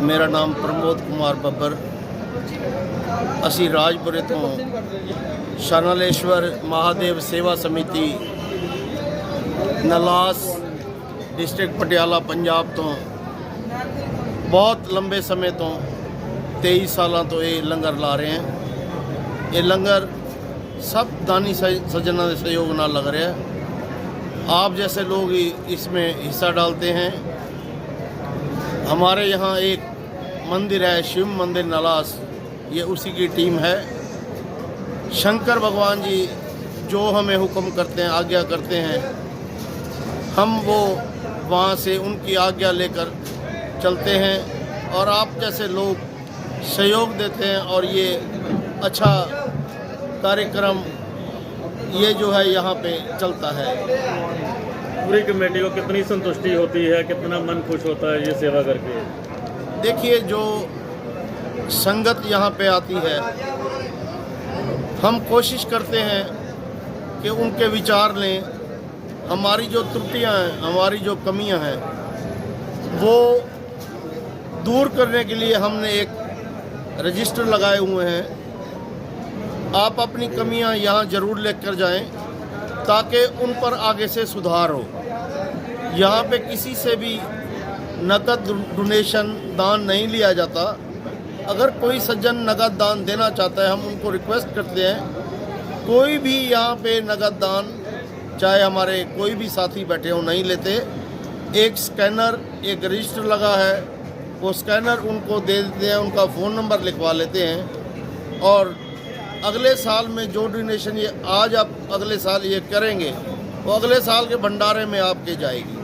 ਮੇਰਾ ਨਾਮ ਪ੍ਰਮੋਦ ਕੁਮਾਰ ਬੱਬਰ ਅਸੀਂ ਰਾਜਪੁਰੇ ਤੋਂ ਸ਼ਰਨਲੇਸ਼ਵਰ ਮਹਾਦੇਵ ਸੇਵਾ ਸਮਿਤੀ ਨਲਾਸ ਡਿਸਟ੍ਰਿਕਟ ਪਟਿਆਲਾ ਪੰਜਾਬ ਤੋਂ ਬਹੁਤ ਲੰਬੇ ਸਮੇਂ ਤੋਂ 23 ਸਾਲਾਂ ਤੋਂ ਇਹ ਲੰਗਰ ਲਾ ਰਹੇ ਹਾਂ ਇਹ ਲੰਗਰ सब दानी सज- सज्जना के सहयोग ਨਾਲ लग रहा है आप जैसे लोग ही इसमें हिस्सा डालते हैं हमारे यहाँ एक मंदिर है, शिव मंदिर नलास। ये उसी की टीम है। शंकर भगवान जी जो हमें हुक्म करते हैं, आज्ञा करते हैं, हम वो वहाँ से उनकी आज्ञा लेकर चलते हैं और आप जैसे लोग सहयोग देते हैं और ये अच्छा कार्यक्रम, ये जो है यहाँ पे चलता है। पूरी कमेटी को कितनी संतुष्टि होती है, कितना मन खुश होता है ये सेवा करके? देखिए, जो संगत यहाँ पे आती है, हम कोशिश करते हैं कि उनके विचार लें। हमारी जो त्रुटियाँ हैं, हमारी जो कमियाँ हैं, वो दूर करने के लिए हमने एक रजिस्टर लगाए हुए हैं। आप अपनी कमियाँ यहाँ ज़रूर लेकर जाएँ, ताकि उन पर आगे से सुधार हो। यहाँ पे किसी से भी नकद डोनेशन दान नहीं लिया जाता। अगर कोई सज्जन नकद दान देना चाहता है, हम उनको रिक्वेस्ट करते हैं, कोई भी यहाँ पे नकद दान, चाहे हमारे कोई भी साथी बैठे हो, नहीं लेते। एक स्कैनर एक रजिस्टर लगा है, वो स्कैनर उनको दे देते हैं, उनका फ़ोन नंबर लिखवा लेते हैं। और अगले साल में जो डोनेशन ये आज आप अगले साल ये करेंगे, वो अगले साल के भंडारे में आपके जाएगी।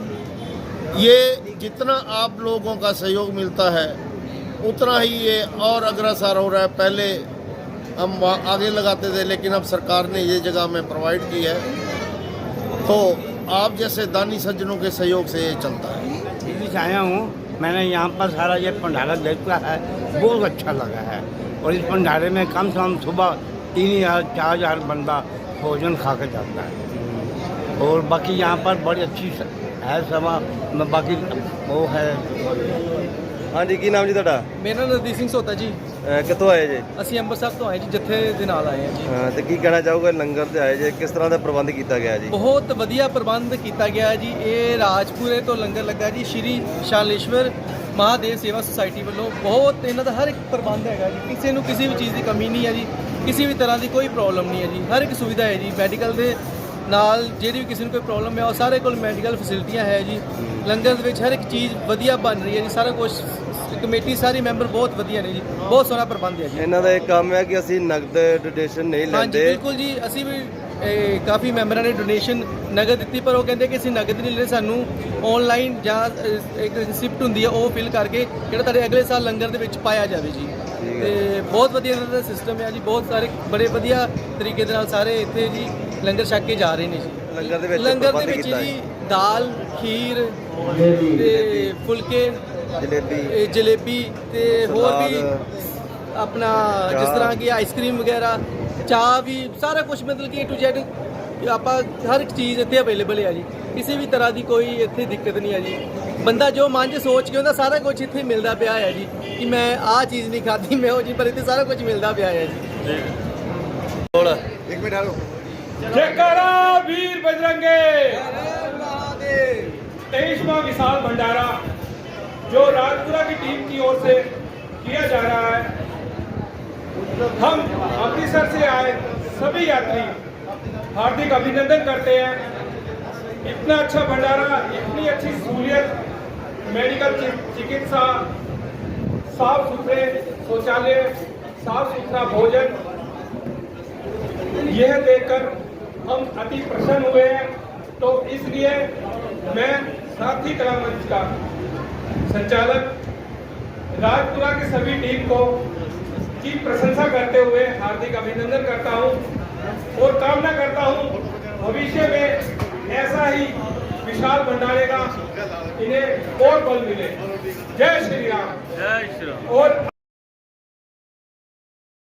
ये जितना आप लोगों का सहयोग मिलता है, उतना ही ये और अग्रसर हो रहा है। पहले हम आगे लगाते थे, लेकिन अब सरकार ने ये जगह में प्रोवाइड की है। तो आप जैसे दानी सज्जनों के सहयोग से ये चलता है। आया हूँ, मैंने यहाँ पर सारा ये भंडारा देखा है, बहुत अच्छा लगा है। और इस भंडारे में कम से कम सुबह तीन हज़ार चार हज़ार बंदा भोजन खा कर जाता है। और बाकी यहाँ पर बड़ी अच्छी स- है सभा म- बाकी वो है ਹਾਂਜੀ ਕੀ ਨਾਮ ਜੀ ਤੁਹਾਡਾ ਮੇਰਾ ਨਾਮ ਨਰਦੀਪ ਸਿੰਘ ਸੋਤਾ ਜੀ ਅਹ ਕਿੱਥੋਂ ਆਏ ਜੇ ਅਸੀਂ ਅੰਮ੍ਰਿਤਸਰ ਤੋਂ ਆਏ ਜੀ ਜੱਥੇ ਦੇ ਨਾਲ ਆਏ ਹਾਂ ਜੀ ਅਹ ਤੇ ਕੀ ਕਹਿਣਾ ਚਾਹੋਗੇ ਲੰਗਰ ਤੇ ਆਏ ਜੇ ਕਿਸ ਤਰ੍ਹਾਂ ਦਾ ਪ੍ਰਬੰਧ ਕੀਤਾ ਗਿਆ ਜੀ ਬਹੁਤ ਵਧੀਆ ਪ੍ਰਬੰਧ ਕੀਤਾ ਗਿਆ ਹੈ ਜੀ ਇਹ ਰਾਜਪੁਰੇ ਤੋਂ ਲੰਗਰ ਲੱਗਾ ਜੀ ਸ਼੍ਰੀ ਸ਼ਾਲੇਸ਼ਵਰ ਮਹਾਦੇਵ ਸੇਵਾ ਸੁਸਾਇਟੀ ਵੱਲੋਂ ਬਹੁਤ ਇਹਨਾਂ ਦਾ ਹਰ ਇੱਕ ਪ੍ਰਬੰਧ ਹੈਗਾ ਜੀ ਕਿਸੇ ਨੂੰ ਕਿਸੇ ਵੀ ਚੀਜ਼ ਦੀ ਕਮੀ ਨਹੀਂ ਹੈ ਜੀ ਕਿਸੇ ਵੀ ਤਰ੍ਹਾਂ ਦੀ ਕੋਈ ਪ੍ਰੋਬਲਮ ਨਹੀਂ ਹੈ ਜੀ ਹਰ ਇੱਕ ਸੁਵਿਧਾ ਹੈ ਜੀ ਮੈਡੀਕਲ ਦੇ ਨਾਲ ਜਿਹੜੀ ਵੀ ਕਿਸੇ ਨੂੰ ਕੋਈ ਪ੍ਰੋਬਲਮ ਹੈ ਉਹ ਸਾਰੇ ਕੋਲ ਮੈਡੀਕਲ ਫੈਸਿਲਿਟੀਆਂ ਹੈ ਜੀ। ਲੰਗਰ ਦੇ ਵਿੱਚ ਹਰ ਇੱਕ ਚੀਜ਼ ਵਧੀਆ ਬਣ ਰਹੀ ਹੈ ਜੀ ਸਾਰਾ ਕੁਝ ਕਮੇਟੀ ਸਾਰੇ ਮੈਂਬਰ ਬਹੁਤ ਵਧੀਆ ਨੇ ਜੀ ਬਹੁਤ ਸੋਹਣਾ ਪ੍ਰਬੰਧ ਹੈ ਜੀ। ਇਹਨਾਂ ਦਾ ਇਹ ਕੰਮ ਹੈ ਕਿ ਅਸੀਂ ਨਗਦ ਡੋਨੇਸ਼ਨ ਨਹੀਂ ਹਾਂਜੀ ਲੈਂਦੇ। ਬਿਲਕੁਲ ਜੀ ਅਸੀਂ ਵੀ ਇਹ, ਕਾਫੀ ਮੈਂਬਰਾਂ ਨੇ ਡੋਨੇਸ਼ਨ ਨਗਦ ਦਿੱਤੀ ਪਰ ਉਹ ਕਹਿੰਦੇ ਕਿ ਅਸੀਂ ਨਗਦ ਨਹੀਂ ਲੈ ਸਾਨੂੰ ਆਨਲਾਈਨ ਜਾਂ ਇੱਕ ਰਿਸਿਪਟ ਹੁੰਦੀ ਹੈ ਉਹ ਫਿਲ ਕਰਕੇ ਜਿਹੜਾ ਤੁਹਾਡੇ ਅਗਲੇ ਸਾਲ ਲੰਗਰ ਦੇ ਵਿੱਚ ਪਾਇਆ ਜਾਵੇ ਜੀ। ਤੇ ਬਹੁਤ ਵਧੀਆ ਇਹਨਾਂ ਦਾ ਸਿਸਟਮ ਹੈ ਜੀ ਬਹੁਤ ਸਾਰੇ ਬੜੇ ਵਧੀਆ ਤਰੀਕੇ ਦੇ ਨਾਲ ਸਾਰੇ ਇੱਥੇ ਜੀ ਲੰਗਰ ਛਕ ਕੇ ਜਾ ਰਹੇ ਨੇ ਜੀ। ਲੰਗਰ ਦੇ ਵਿੱਚ ਲੰਗਰ ਦੇ ਪ੍ਰਬੰਧ ਵਿੱਚ ਕੀਤਾ ਜੀ ਹੈ ਦਾਲ ਖੀਰ ਤੇ ਫੁਲਕੇ ਜਲੇਬੀ। ਇਹ ਜਲੇਬੀ ਤੇ ਹੋਰ ਵੀ। ਆਪਣਾ ਜਿਸ ਚਾਹ। ਤਰ੍ਹਾਂ ਕਿ ਆਈਸਕ੍ਰੀਮ ਵਗੈਰਾ ਚਾਹ ਵੀ ਸਾਰਾ ਕੁਝ ਮਤਲਬ ਕਿ A to Z ਆਪਾਂ ਹਰ ਇੱਕ ਚੀਜ਼ ਇੱਥੇ ਅਵੇਲੇਬਲ ਹੈ ਜੀ। ਕਿਸੇ ਵੀ ਤਰ੍ਹਾਂ ਦੀ ਕੋਈ ਇੱਥੇ ਦਿੱਕਤ ਨਹੀਂ ਹੈ ਜੀ। ਬੰਦਾ ਜੋ ਮਨ 'ਚ ਸੋਚ ਕੇ ਹੁੰਦਾ ਸਾਰਾ ਕੁਝ ਇੱਥੇ ਮਿਲਦਾ ਪਿਆ ਹੈ ਜੀ ਕਿ ਮੈਂ ਆਹ ਚੀਜ਼ ਨਹੀਂ ਖਾਧੀ ਮੈਂ ਉਹ ਜੀ ਪਰ ਇੱਥੇ ਸਾਰਾ ਕੁਝ ਮਿਲਦਾ ਪਿਆ ਹੈ ਜੀ। ਬੋਲ। जयकारा वीर बजरंगे। तेईसवा विशाल भंडारा, जो राजपुरा की टीम की ओर से किया जा रहा है। हम अमृतसर से आए सभी यात्री हार्दिक अभिनंदन करते हैं। इतना अच्छा भंडारा, इतनी अच्छी सहूलियत, मेडिकल चिकित्सा, साफ़ सुथरे शौचालय, साफ़ सुथरा भोजन, यह देखकर हम अति प्रसन्न हुए हैं तो इसलिए मैं साथी कला मंच का संचालक राजपुरा की सभी टीम को की प्रशंसा करते हुए हार्दिक अभिनंदन करता हूँ और कामना करता हूँ भविष्य में ऐसा ही विशाल भंडारे का इन्हें और बल मिले। जय श्री राम। जय श्री राम। और